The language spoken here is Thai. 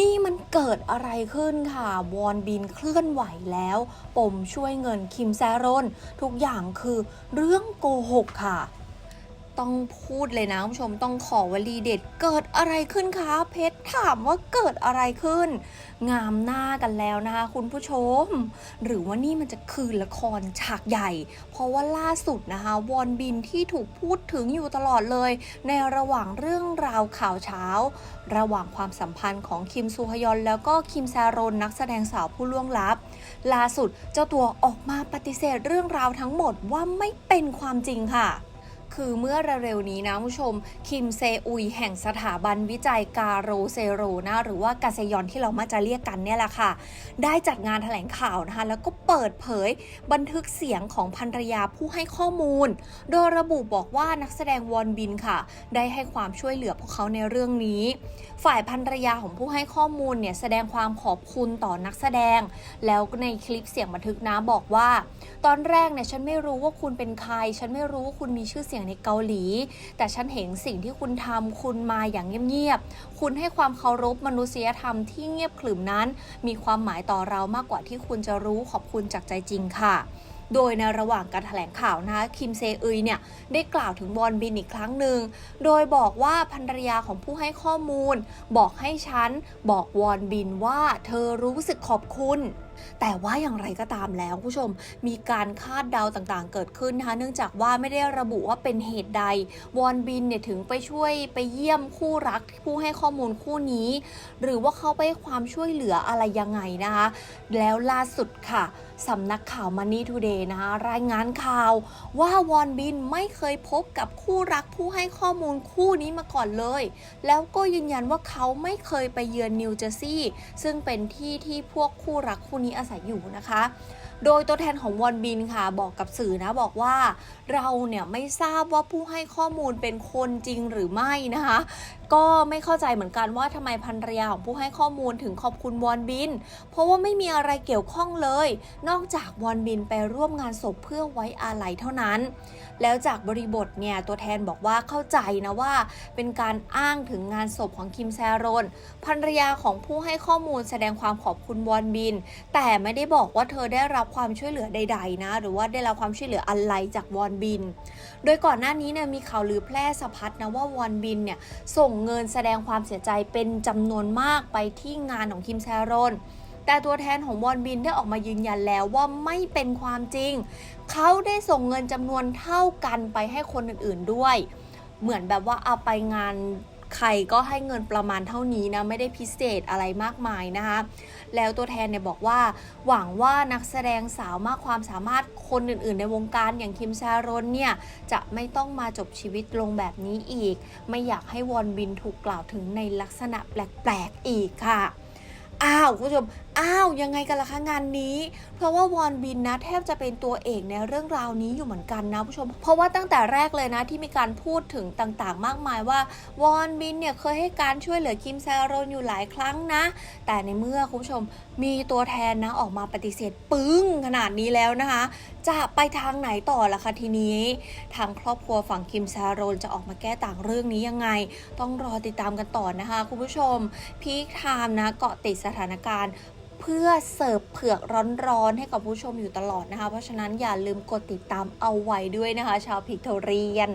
นี่มันเกิดอะไรขึ้นค่ะ วอนบินเคลื่อนไหวแล้ว ปมช่วยเงินคิมแซรอน ทุกอย่างคือเรื่องโกหกค่ะ ต้องพูดเลยนะคุณผู้ชมต้องขอวลีเด็ดเกิดอะไรขึ้นคะ เพชรถามว่าเกิดอะไรขึ้น งามหน้ากันแล้วนะคะคุณผู้ชม หรือว่านี่มันจะคือละครฉากใหญ่ เพราะว่าล่าสุดนะคะวอนบินที่ถูกพูดถึงอยู่ตลอดเลย ในระหว่างเรื่องราวข่าวเช้า ระหว่างความสัมพันธ์ของคิมซูฮยอน แล้วก็คิมแซรอนนักแสดงสาวผู้ล่วงลับ ล่าสุดเจ้าตัวออกมาปฏิเสธเรื่องราวทั้งหมดว่าไม่เป็นความจริงค่ะ คือเมื่อเร็วๆนี้นะผู้ชม คิมเซอุยแห่งสถาบันวิจัยกาโรเซโรนะหรือว่ากาเซยอนที่เรามาจะเรียกกันเนี่ยแหละค่ะ ได้จัดงานแถลงข่าวนะคะแล้วก็เปิดเผยบันทึกเสียงของภรรยาผู้ให้ข้อมูล โดยระบุบอกว่านักแสดงวอนบินค่ะ ได้ให้ความช่วยเหลือพวกเขาในเรื่องนี้ ฝ่ายภรรยาของผู้ให้ข้อมูลเนี่ยแสดงความขอบคุณต่อนักแสดง แล้วในคลิปเสียงบันทึกนะบอกว่า ตอนแรกเนี่ยฉันไม่รู้ว่าคุณเป็นใคร ฉันไม่รู้ว่าคุณมีชื่อเสียงในเกาหลี แต่ฉันเห็นสิ่งที่คุณทำคุณมาอย่างเงียบๆคุณให้ความเคารพมนุษยธรรมที่เงียบขรึมนั้น มีความหมายต่อเรามากกว่าที่คุณจะรู้ขอบคุณจากใจจริงค่ะโดยในระหว่างการแถลงข่าวนะคะคิมเซอึยเนี่ยได้กล่าวถึงวอนบินอีกครั้งหนึ่ง โดยบอกว่าภรรยาของผู้ให้ข้อมูล บอกให้ฉัน บอกวอนบินว่าเธอรู้สึกขอบคุณ แต่ว่าอย่างไรก็ตามแล้วผู้ชมมีการคาดเดาต่างๆ เกิดขึ้นนะคะเนื่องจากว่าไม่ได้ระบุว่าเป็นเหตุใด วอนบินเนี่ยถึงไปช่วยไปเยี่ยมคู่รักผู้ให้ข้อมูลคู่นี้ หรือว่าเขาไปให้ความช่วยเหลืออะไรยังไงนะคะ แล้วล่าสุดค่ะสำนักข่าว Money Today นะคะรายงานข่าวว่าวอนบินไม่เคยพบกับคู่รักผู้ให้ข้อมูลคู่นี้มาก่อนเลย แล้วก็ยืนยันว่าเขาไม่เคยไปเยือนนิวเจอร์ซีย์ซึ่งเป็นที่ที่พวกคู่รักคู่นี้อาศัยอยู่นะคะ โดยตัวแทนของวอนบินค่ะบอกกับสื่อนะบอกว่าเราเนี่ยไม่ทราบว่าผู้ให้ข้อมูลเป็นคนจริงหรือไม่นะคะ ก็ไม่เข้าใจเหมือนกันว่าทำไมภรรยาของผู้ให้ข้อมูลถึงขอบคุณวอนบิน เพราะว่าไม่มีอะไรเกี่ยวข้องเลย นอกจากวอนบินไปร่วมงานศพเพื่อไว้อาลัยเท่านั้น แล้วจากบริบทเนี่ยตัวแทนบอกว่าเข้าใจนะว่า เป็นการอ้างถึงงานศพของคิมแซรอนภรรยาของผู้ให้ข้อมูลแสดงความขอบคุณวอนบิน แต่ไม่ได้บอกว่าเธอได้รับความช่วยเหลือใด ๆ นะ หรือว่าได้รับความช่วยเหลืออะไรจากวอนบิน โดยก่อนหน้านี้เนี่ยมีข่าวลือแพร่สะพัดนะว่าวอนบินเนี่ยส่งเงินแสดงความเสียใจเป็นจำนวนมากไปที่งานของคิมแซรอนแต่ตัวแทนของวอนบินได้ออกมายืนยันแล้วว่าไม่เป็นความจริง เขาได้ส่งเงินจำนวนเท่ากันไปให้คนอื่นๆด้วย เหมือนแบบว่าเอาไปงาน ใครก็ให้เงินประมาณเท่านี้นะไม่ได้พิเศษอะไรมากมายนะคะแล้วตัวแทนเนี่ยบอกว่า หวังว่านักแสดงสาวมากความสามารถคนอื่น ๆ ในวงการอย่างคิมชารอนเนี่ยจะไม่ต้องมาจบชีวิตลงแบบนี้อีก ไม่อยากให้วอนบินถูกกล่าวถึงในลักษณะแปลก ๆ อีกค่ะ อ้าวคุณผู้ชม อ้าวยังไงกันล่ะคะงานนี้ เพราะว่าวอนบินนะแทบจะเป็นตัวเอกในเรื่องราวนี้อยู่เหมือนกันนะผู้ชม เพราะว่าตั้งแต่แรกเลยนะที่มีการพูดถึงต่างๆ มากมายว่าวอนบินเนี่ยเคยให้การช่วยเหลือคิมแซรนอยู่หลายครั้งนะ แต่ในเมื่อคุณผู้ชมมีตัวแทนนะออกมาปฏิเสธปึ้งขนาดนี้แล้วนะคะ จะไปทางไหนต่อล่ะคะทีนี้ ทางครอบครัวฝั่งคิมแซรนจะออกมาแก้ต่างเรื่องนี้ยังไง ต้องรอติดตามกันต่อนะคะ คุณผู้ชมพีคไทม์นะเกาะติดสถานการณ์เพื่อเสิร์ฟเผือกร้อนๆ ให้กับผู้ชมอยู่ตลอดนะคะ เพราะฉะนั้นอย่าลืมกดติดตามเอาไว้ด้วยนะคะ ชาวพิกโทเรียน